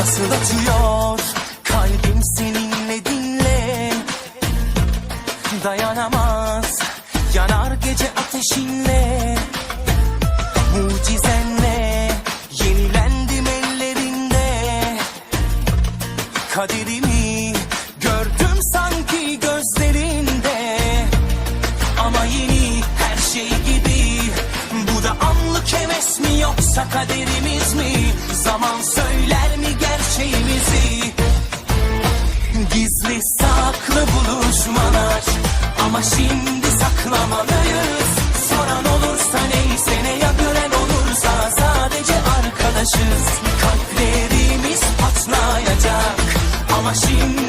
acıyor Kalbim seninle dinle. Dayanamaz Yanar gece ateşinle. Mucizenle Yenilendim ellerinde. Kaderimi gördüm sanki gözlerinde. Ama yeni her şey gibi. Bu da anlık heves mi yoksa kaderimiz mi? Zaman söyler mi gerçeğimizi Gizli saklı buluşmalar. Ama şimdi saklamalıyız. Soran olursa neyse ne ya gören olursa Sadece arkadaşız. Kalplerimiz patlayacak. Ama şimdi